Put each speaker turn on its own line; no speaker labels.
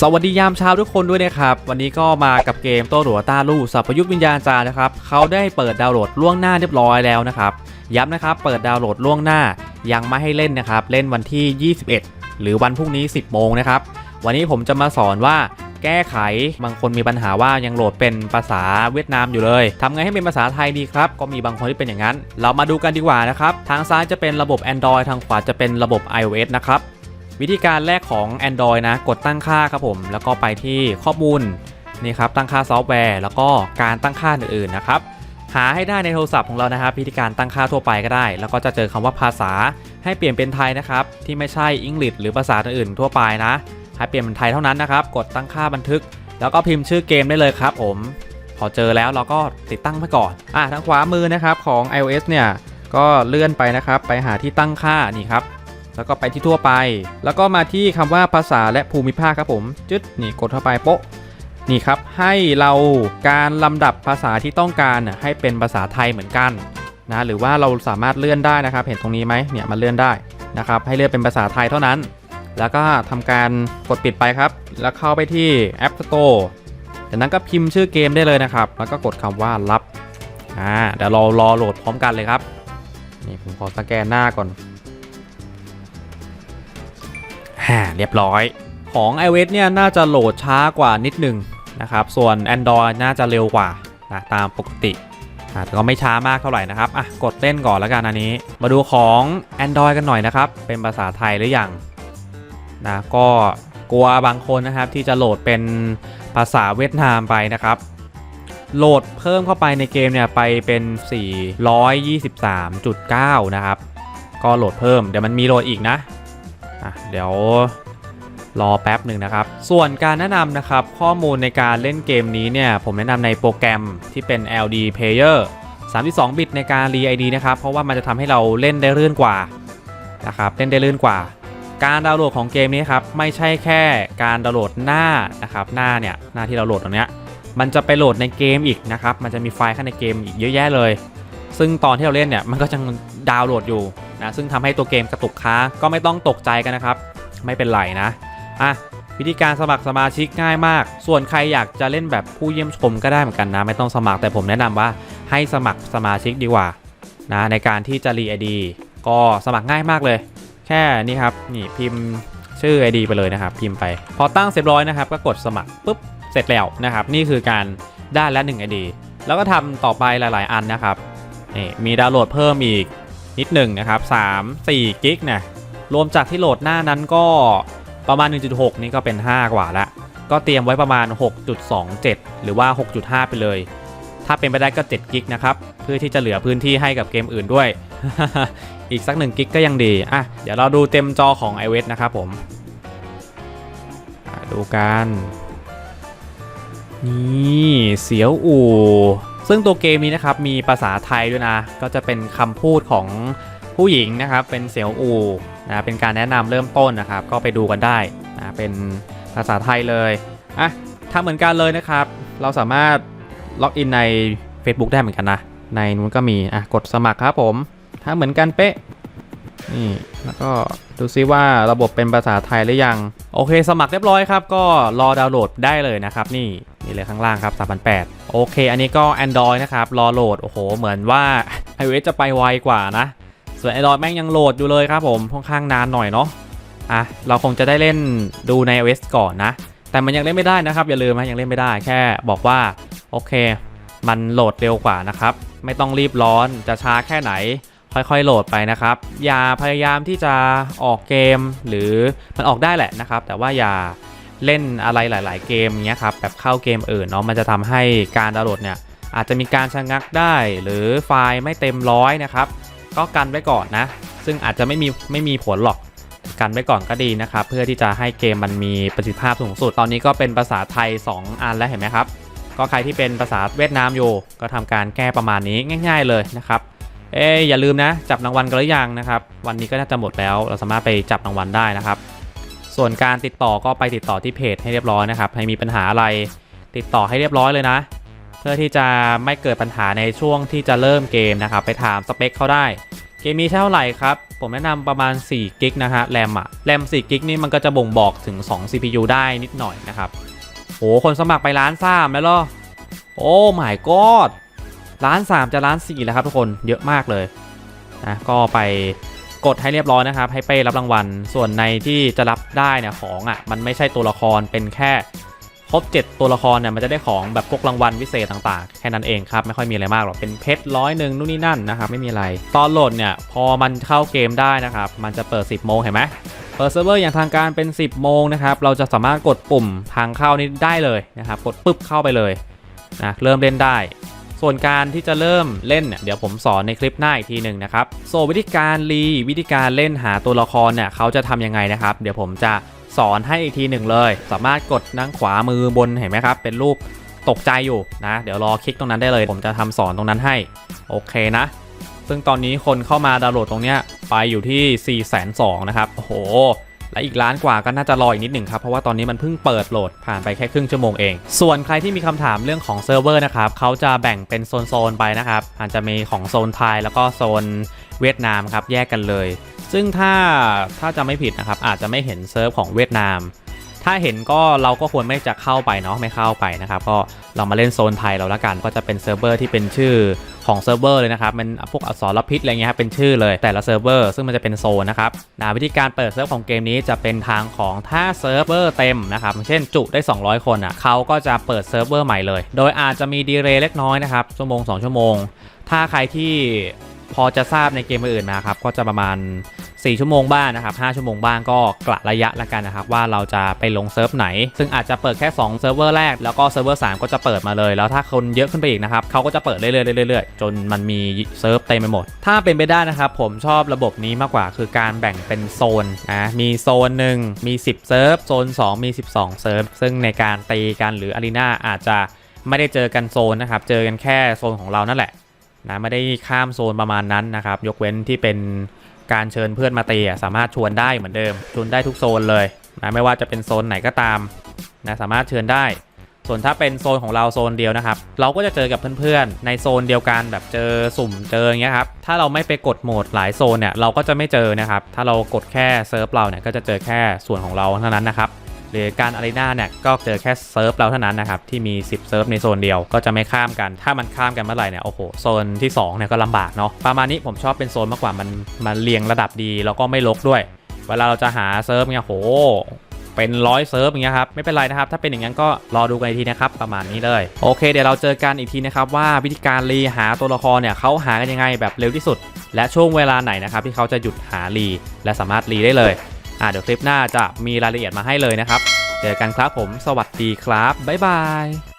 สวัสดียามเช้าทุกคนด้วยนะครับ วันนี้ก็มากับเกมโต้หลัวต้าลู่สัพพยุทธวิญญาณจานะครับเขาได้เปิดดาวน์โหลดล่วงหน้าเรียบร้อยแล้วนะครับย้ำนะครับเปิดดาวน์โหลดล่วงหน้ายังไม่ให้เล่นนะครับ เล่นวันที่ 21 หรือวันพรุ่งนี้ 10 โมงนะครับ วันนี้ผมจะมาสอนว่าแก้ไขบางคนมีปัญหาว่ายังโหลดเป็นภาษาเวียดนามอยู่เลยทำไงให้เป็นภาษาไทยดีครับ ก็มีบางคนที่เป็นอย่างนั้น เรามาดูกันดีกว่านะครับ ทางซ้ายจะเป็นระบบ Android ทางขวาจะเป็นระบบ iOS นะครับ วิธีการแรกของ Android นะ กดตั้งค่าครับผม แล้วก็ไปที่ข้อมูลนี่ครับตั้งค่าซอฟต์แวร์ แล้วก็การตั้งค่าอื่นๆนะครับหาให้ได้ในโทรศัพท์ของเรานะครับวิธีการตั้งค่าทั่วไปก็ได้ แล้วก็จะเจอคำว่าภาษาให้เปลี่ยนเป็นไทยนะครับที่ไม่ใช่อังกฤษหรือภาษาอื่นทั่วไปนะให้เปลี่ยนเป็นไทยเท่านั้นนะครับกดตั้งค่าบันทึก แล้วก็พิมพ์ชื่อเกมได้เลยครับผมพอเจอแล้วเราก็ติดตั้งไว้ก่อนอะทางขวามือนะครับของ iOS เนี่ยก็เลื่อนไปนะครับไปหาที่ตั้งค่านี่ครับ แล้วก็ไปที่ทั่วไป แล้วก็มาที่คำว่าภาษาและภูมิภาคครับผม จึ๊ดนี่กดเข้าไปโป๊ะนี่ครับ ให้เราการลำดับภาษาที่ต้องการน่ะให้เป็นภาษาไทยเหมือนกันนะหรือว่าเราสามารถเลื่อนได้นะครับ เห็นตรงนี้ไหมเนี่ยมันเลื่อนได้นะครับ ให้เลื่อกเป็นภาษาไทยเท่านั้น แล้วก็ทำการกดปิดไปครับ แล้วเข้าไปที่ App Store จากนั้นก็พิมพ์ชื่อเกมได้เลยนะครับ แล้วก็กดคำว่ารับอ่าเดี๋ยวเรารอโหลดพร้อมกันเลยครับนี่ผมขอสแกนหน้าก่อน ฮ่าเรียบร้อย ของ iOS เนี่ยน่าจะโหลดช้ากว่านิดหนึงนะครับ ส่วน Android น่าจะเร็วกว่านะตามปกติแต่ก็ไม่ช้ามากเท่าไหร่นะครับ อะ กดเล่นก่อนแล้วกันอันนี้ มาดูของ Android กันหน่อยนะครับ เป็นภาษาไทยหรือยังนะ ก็กลัวบางคนนะครับที่จะโหลดเป็นภาษาเวียดนามไปนะครับ โหลดเพิ่มเข้าไปในเกมเนี่ยไปเป็น 423.9 นะครับ ก็โหลดเพิ่ม เดี๋ยวมันมีโหลดอีกนะ อะเดี๋ยวรอแป๊บหนึ่งนะครับ ส่วนการแนะนำนะครับ ข้อมูลในการเล่นเกมนี้เนี่ย ผมแนะนำในโปรแกรมที่เป็น LD Player 32 บิตในการ re ID นะครับ เพราะว่ามันจะทำให้เราเล่นได้ลื่อนกว่านะครับ เล่นได้ลื่อนกว่า การดาวน์โหลดของเกมนี้ครับ ไม่ใช่แค่การดาวน์โหลดหน้านะครับ หน้าเนี่ย หน้าที่เราโหลดตรงเนี้ย มันจะไปโหลดในเกมอีกนะครับ มันจะมีไฟล์ข้างในเกมอีกเยอะแยะเลย ซึ่งตอนที่เราเล่นเนี่ย มันก็จะดาวน์โหลดอยู่ นะซึ่งทำให้ตัวเกมกระตุกค้างก็ไม่ต้องตกใจกันนะครับ ไม่เป็นไรนะอะวิธีการสมัครสมาชิกง่ายมาก ส่วนใครอยากจะเล่นแบบผู้เยี่ยมชมก็ได้เหมือนกันนะ ไม่ต้องสมัครแต่ผมแนะนำว่าให้สมัครสมาชิกดีกว่านะในการที่จะรีไอดีก็สมัครง่ายมากเลย แค่นี้ครับนี่พิมพ์ชื่อ ID ไปเลยนะครับ พิมพ์ไป พอตั้งเสร็จร้อยนะครับก็กดสมัครปุ๊บเสร็จแล้วนะครับ นี่คือการได้แล้ว1 ID แล้วก็ทำต่อไปหลาย ๆ อันนะครับนี่มีดาวน์โหลดเพิ่มอีก นิดหนึ่งนะครับ3 4กิกนะรวมจากที่โหลดหน้านั้นก็ประมาณ 1.6 นี่ก็เป็น 5 กว่าละ ก็เตรียมไว้ประมาณ 6.27 หรือว่า 6.5 ไปเลย ถ้าเป็นไปได้ก็7กิกนะครับ เพื่อที่จะเหลือพื้นที่ให้กับเกมอื่นด้วย อีกสัก1กิกก็ยังดี อะ เดี๋ยวเราดูเต็มจอของ iOS นะครับผม ดูกัน นี่ เสียวอู่ ซึ่งตัวเกมนี้นะครับมีภาษาไทยด้วยนะ ก็จะเป็นคำพูดของผู้หญิงนะครับ เป็นเสียวอูนะเป็นการแนะนำเริ่มต้นนะครับ ก็ไปดูกันได้นะเป็นภาษาไทยเลยอะทำเหมือนกันเลยนะครับ เราสามารถล็อกอินใน Facebook ได้เหมือนกันนะ ในนู้นก็มีอะกดสมัครครับผม ถ้าเหมือนกันเป๊ะ นี่แล้วก็ดูซิว่าระบบเป็นภาษาไทยหรือยัง โอเค สมัครเรียบร้อยครับ ก็รอดาวน์โหลดได้เลยนะครับนี่นี่เลยข้างล่างครับ3,800โอเค อันนี้ก็ Android นะครับ รอโหลด โอ้โห เหมือนว่า iOS จะไปไวกว่านะ ส่วน Android แม่งยังโหลดอยู่เลยครับผมค่อนข้างนานหน่อยเนาะอะเราคงจะได้เล่นดูใน iOS ก่อนนะ แต่มันยังเล่นไม่ได้นะครับ อย่าลืมนะยังเล่นไม่ได้แค่บอกว่าโอเค มันโหลดเร็วกว่านะครับไม่ต้องรีบร้อนจะช้าแค่ไหน ค่อยๆโหลดไปนะครับ อย่าพยายามที่จะออกเกมหรือมันออกได้แหละนะครับ แต่ว่าอย่าเล่นอะไรหลาย ๆ เกมเงี้ยครับแบบเข้าเกมอื่นเนาะมันจะทำให้การดาวน์โหลดเนี่ยอาจจะมีการชะงักได้ หรือไฟล์ไม่เต็มร้อยนะครับก็กันไว้ก่อนนะ ซึ่งอาจจะไม่มีไม่มีผลหรอกกันไว้ก่อนก็ดีนะครับ เพื่อที่จะให้เกมมันมีประสิทธิภาพสูงสุด ตอนนี้ก็เป็นภาษาไทย 2 อันแล้วเห็นไหมครับ ก็ใครที่เป็นภาษาเวียดนามอยู่ ก็ทำการแก้ประมาณนี้ง่าย ๆเลยนะครับ เอ้ยอย่าลืมนะ จับรางวัลกันหรือยังนะครับ วันนี้ก็น่าจะหมดแล้ว เราสามารถไปจับรางวัลได้นะครับ ส่วนการติดต่อก็ไปติดต่อที่เพจให้เรียบร้อยนะครับให้มีปัญหาอะไรติดต่อให้เรียบร้อยเลยนะ เพื่อที่จะไม่เกิดปัญหาในช่วงที่จะเริ่มเกมนะครับ ไปถามสเปคเขาได้ เกกมนี้ใช้เท่าไหร่ครับ ผมแนะนำประมาณ4กิกนะฮะแรมอะแรม4กิกนี่มันก็จะบ่งบอกถึง 2 CPU ได้นิดหน่อยนะครับโหคนสมัครไปล้านสามแล้วเหรอโอ้ my god ล้านสามจะล้านสี่แล้วครับทุกคนเยอะมากเลยนะก็ไปกดให้เรียบร้อยนะครับ ให้เป้รับรางวัล ส่วนในที่จะรับได้เนี่ยของอะมันไม่ใช่ตัวละครเป็นแค่ครบ 7 ตัวละครเนี่ยมันจะได้ของแบบพวกรางวัลพิเศษต่างๆ แค่นั้นเองครับ ไม่ค่อยมีอะไรมากหรอกเป็นเพชรร้อยหนึ่งนู่นนี่นั่นนะครับไม่มีอะไร ตอนโหลดเนี่ยพอมันเข้าเกมได้นะครับ มันจะเปิด 10 โมงเห็นไหมเปิดเซิร์ฟเวอร์อย่างทางการเป็น 10 โมงนะครับ เราจะสามารถกดปุ่มทางเข้านี้ได้เลยนะครับ กดปุ๊บเข้าไปเลยนะเริ่มเล่นได้ ส่วนการที่จะเริ่มเล่นเนี่ยเดี๋ยวผมสอนในคลิปหน้าอีกทีหนึ่งนะครับโซวิธีการรีวิธีการเล่นหาตัวละครเนี่ยเขาจะทำยังไงนะครับ เดี๋ยวผมจะสอนให้อีกทีหนึ่งเลย สามารถกดนั่งขวามือบนเห็นไหมครับ เป็นรูปตกใจอยู่นะ เดี๋ยวรอคลิกตรงนั้นได้เลย ผมจะทำสอนตรงนั้นให้ โอเคนะ ซึ่งตอนนี้คนเข้ามาดาวน์โหลดตรงเนี้ยไปอยู่ที่ 4 2 0 0 0นะครับ โอ้โห และอีกล้านกว่าก็น่าจะรออีกนิดหนึ่งครับ เพราะว่าตอนนี้มันเพิ่งเปิดโหลดผ่านไปแค่ครึ่งชั่วโมงเอง ส่วนใครที่มีคำถามเรื่องของเซิร์ฟเวอร์นะครับเขาจะแบ่งเป็นโซนๆไปนะครับอาจจะมีของโซนไทยแล้วก็โซนเวียดนามครับแยกกันเลย ซึ่งถ้าถ้าจะไม่ผิดนะครับอาจจะไม่เห็นเซิร์ฟของเวียดนาม ถ้าเห็นก็เราก็ควรไม่จะเข้าไปเนาะไม่เข้าไปนะครับก็เรามาเล่นโซนไทยเราละกันก็จะเป็นเซิร์ฟเวอร์ที่เป็นชื่อ ของเซิร์ฟเวอร์เลยนะครับมันพวกอักษรพิษอะไรเงี้ยครับเป็นชื่อเลยแต่ละเซิร์ฟเวอร์ซึ่งมันจะเป็นโซนนะครับนะวิธีการเปิดเซิร์ฟของเกมนี้จะเป็นทางของถ้าเซิร์ฟเวอร์เต็มนะครับเช่นจุได้ 200 คนอะเขาก็จะเปิดเซิร์ฟเวอร์ใหม่เลย โดยอาจจะมีดีเลย์เล็กน้อยนะครับชั่วโมง 2 ชั่วโมง ถ้าใครที่ พอจะทราบในเกมอื่นมาครับก็จะประมาณ 4 ชั่วโมงบ้างนะครับ 5 ชั่วโมงบ้างก็กะระยะละกันนะครับ ว่าเราจะไปลงเซิร์ฟไหน ซึ่งอาจจะเปิดแค่2เซิร์ฟเวอร์แรกแล้วก็เซิร์ฟเวอร์3ก็จะเปิดมาเลย แล้วถ้าคนเยอะขึ้นไปอีกนะครับเขาก็จะเปิดเรื่อยๆเรื่อยๆจนมันมีเซิร์ฟเต็มไปหมด ถ้าเป็นไปได้นะครับผมชอบระบบนี้มากกว่าคือการแบ่งเป็นโซนนะมีโซนหนึ่งมี 10 เซิร์ฟโซน 2 มี 12 เซิร์ฟซึ่งในการตีกันหรืออารีนาอาจจะไม่ได้เจอกันโซนนะครับเจอกันแค่โซนของเรานั่นแหละ นะไม่ได้ข้ามโซนประมาณนั้นนะครับ ยกเว้นที่เป็นการเชิญเพื่อนมาเตะสามารถชวนได้เหมือนเดิม ชวนได้ทุกโซนเลยนะไม่ว่าจะเป็นโซนไหนก็ตามนะสามารถเชิญได้ ส่วนถ้าเป็นโซนของเราโซนเดียวนะครับ เราก็จะเจอกับเพื่อนๆในโซนเดียวกันแบบเจอสุ่มเจออย่างเงี้ยครับถ้าเราไม่ไปกดโหมดหลายโซนเนี่ยเราก็จะไม่เจอนะครับถ้าเรากดแค่เซิร์ฟเราเนี่ยก็จะเจอแค่ส่วนของเราเท่านั้นนะครับ รือการอารีนาเนี่ยก็เจอแค่เซิร์ฟเราเท่านั้นนะครับที่มี 10 เซิร์ฟในโซนเดียวก็จะไม่ข้ามกัน ถ้ามันข้ามกันเมื่อไหร่เนี่ยโอ้โหโซนที่2เนี่ยก็ลำบากเนาะประมาณนี้ผมชอบเป็นโซนมากกว่ามันมันเรียงระดับดีแล้วก็ไม่ลกด้วย เวลาเราจะหาเซิร์ฟเนี่ยโหเป็นร้อยเซิร์ฟอย่างเงี้ยครับไม่เป็นไรนะครับ ถ้าเป็นอย่างนั้นก็รอดูกันอีกทีนะครับ ประมาณนี้เลย โอเค เดี๋ยวเราเจอกันอีกทีนะครับ ว่าวิธีการรีหาตัวละครเนี่ยเขาหากันยังไงแบบเร็วที่สุด และช่วงเวลาไหนนะครับที่เขาจะหยุดหารีและสามารถรีได้เลย อ่าเดี๋ยวคลิปหน้าจะมีรายละเอียดมาให้เลยนะครับ เจอกันครับผม สวัสดีครับ บ๊ายบาย